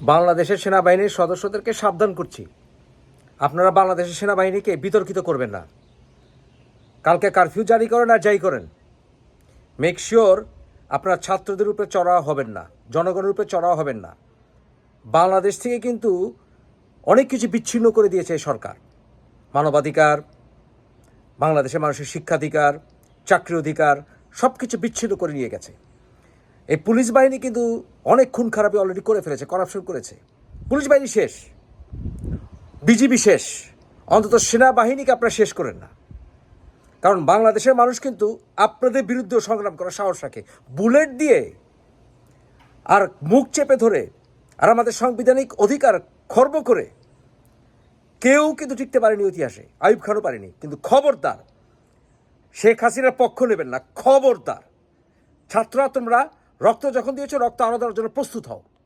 বাংলাদেশের সেনাবাহিনীর সদস্যদেরকে সাবধান করছি। আপনারা বাংলাদেশের সেনাবাহিনীকে বিতর্কিত করবেন না। কালকে কারফিউ জারি করেন আর যাই করেন। মেক শিওর আপনারা ছাত্রদের উপরে চড়া হবেন না, জনগণের উপরে চড়া হবেন না। বাংলাদেশ থেকে কিন্তু অনেক কিছু বিচ্ছিন্ন করে দিয়েছে সরকার। মানবাধিকার, বাংলাদেশের মানুষের শিক্ষাধিকার, চাকরি অধিকার সব কিছু বিচ্ছিন্ন করে নিয়ে গেছে। এই পুলিশ বাহিনী কিন্তু অনেক খুন খারাপি অলরেডি করে ফেলেছে করাপশন করেছে। পুলিশ বাহিনী শেষ। বিজিবি শেষ। অন্তত সেনাবাহিনীকে আপনারা শেষ করেন না। কারণ বাংলাদেশের মানুষ কিন্তু আপনাদের বিরুদ্ধে সংগ্রাম করার সাহস রাখে। বুলেট দিয়ে আর মুখ চেপে ধরে আর আমাদের সাংবিধানিক অধিকার খর্ব করে কেউ কিন্তু টিকতে পারেনি ইতিহাসে। আইব খানও পারেনি। কিন্তু খবরদার শেখ হাসিনার পক্ষ নেবেন না। খবরদার। ছাত্ররা তোমরা রক্ত যখন দিয়েছ রক্ত আরও দেওয়ার জন্য প্রস্তুত হও।